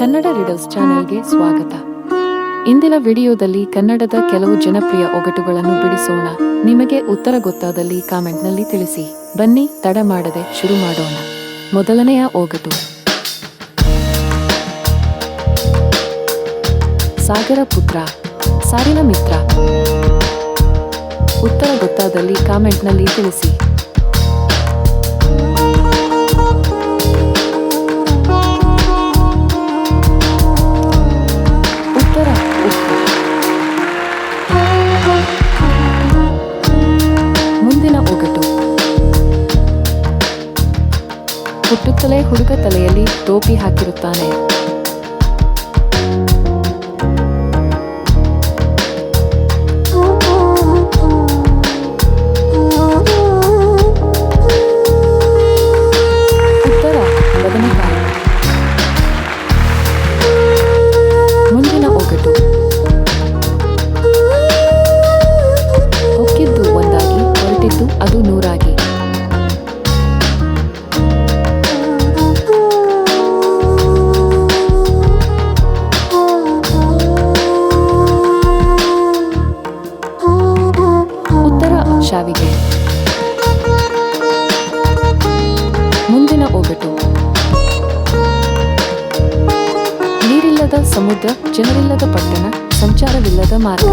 Kannada riddles ಚಾನೆಲ್ಗೆ ಸ್ವಾಗತ. ಇಂದಿನ ವಿಡಿಯೋದಲ್ಲಿ ಕನ್ನಡದ ಕೆಲವು ಜನಪ್ರಿಯ ಒಗಟುಗಳನ್ನು ಬಿಡಿಸೋಣ. ನಿಮಗೆ ಉತ್ತರ ಗೊತ್ತಾದಲ್ಲಿ ಕಾಮೆಂಟ್ನಲ್ಲಿ ತಿಳಿಸಿ. ಬನ್ನಿ, ತಡ ಮಾಡದೆ ಶುರು ಮಾಡೋಣ. ಮೊದಲನೆಯ ಒಗಟು. ಸಾಗರ ಪುತ್ರ, ಸಾರಿನ ಮಿತ್ರ. ಉತ್ತರ ಗೊತ್ತಾದಲ್ಲಿ ಕಾಮೆಂಟ್ನಲ್ಲಿ ತಿಳಿಸಿ. ಹುಟ್ಟುತ್ತಲೇ ಹುಡುಗ ತಲೆಯಲ್ಲಿ ಟೋಪಿ ಹಾಕಿರುತ್ತಾನೆ. ಸಮುದ್ರ ಜನರಿಲ್ಲದ ಪಟ್ಟಣ ಸಂಚಾರವಿಲ್ಲದ ಮಾರ್ಗ.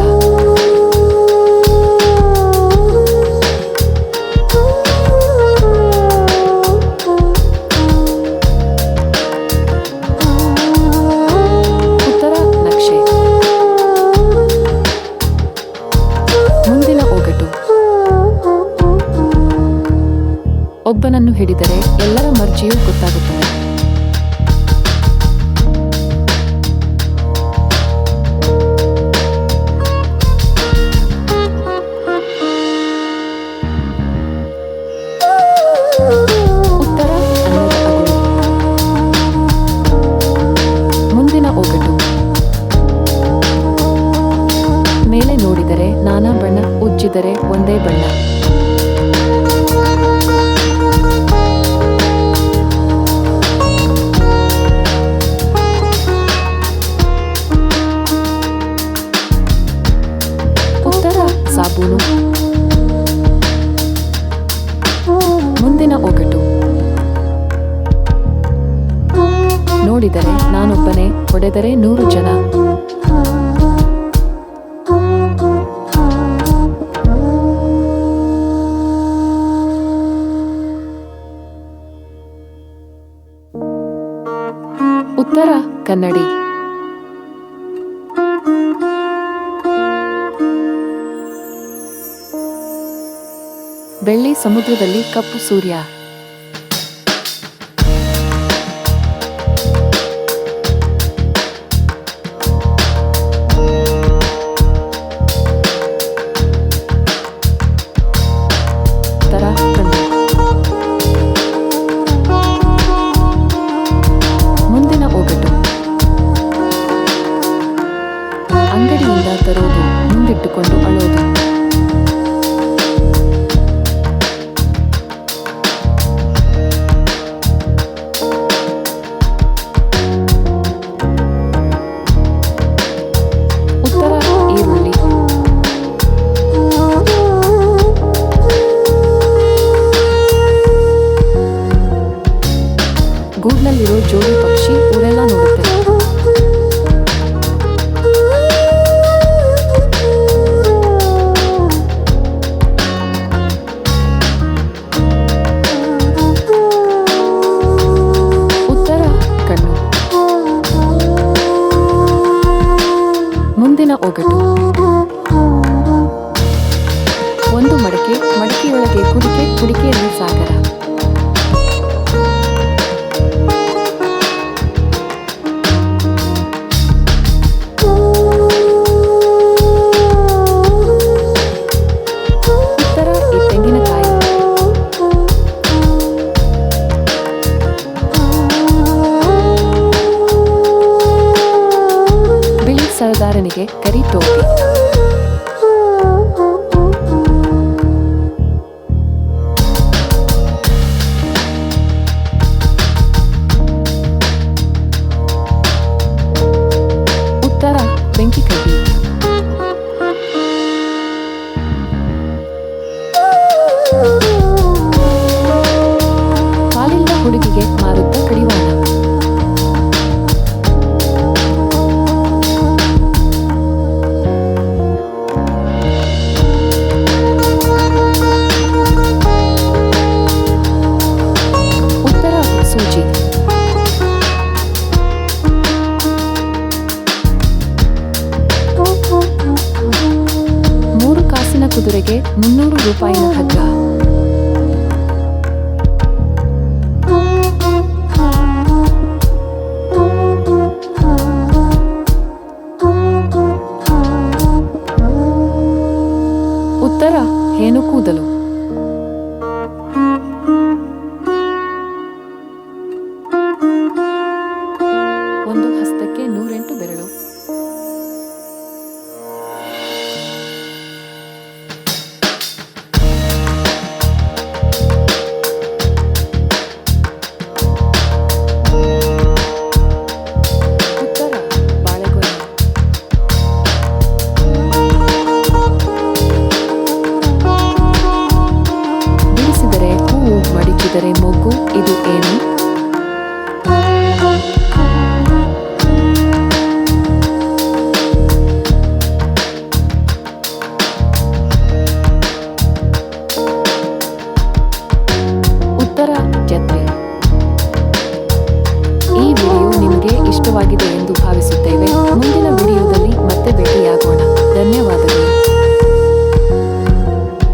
ಉತ್ತರ ನಕ್ಷೆ. ಮುಂದಿನ ಒಗಟು ಒಬ್ಬನನ್ನು ಹಿಡಿದರೆ ಎಲ್ಲರ ಮರ್ಜಿಯೂ ಗೊತ್ತಾಗುತ್ತದೆ. ಉತ್ತರ ಮುಂದಿನ ಒಗಟು ಮೇಲೆ ನೋಡಿದರೆ ನಾನಾ ಬಣ್ಣ ಉಜ್ಜಿದರೆ ಒಂದೇ ಬಣ್ಣ. ಸಾಬೂನು. ಮುಂದಿನ ಒಗಟು. ನೋಡಿದರೆ ನಾನೊಬ್ಬನೇ ಹೊಡೆದರೆ ನೂರು ಜನ. ಉತ್ತರ ಕನ್ನಡಿ. ಬೆಳ್ಳಿ ಸಮುದ್ರದಲ್ಲಿ ಕಪ್ಪು ಸೂರ್ಯ. ಮುಂದಿನ ಒಗಟು ಸರದಾರನಿಗೆ ಕರಿ ಕುದುರೆಗೆ ಮುನ್ನೂರು ರೂಪಾಯಿನ ಹಗ್ಗ. ಉತ್ತರ ಏನು ಕೂದಲು ಉತ್ತರ ಜತ್ರೆ ಈ ವಿಡಿಯೋ ನಿಮಗೆ ಇಷ್ಟವಾಗಿದೆ ಎಂದು ಭಾವಿಸುತ್ತೇವೆ. ಮುಂದಿನ ವಿಡಿಯೋದಲ್ಲಿ ಮತ್ತೆ ಭೇಟಿಯಾಗೋಣ. ಧನ್ಯವಾದಗಳು.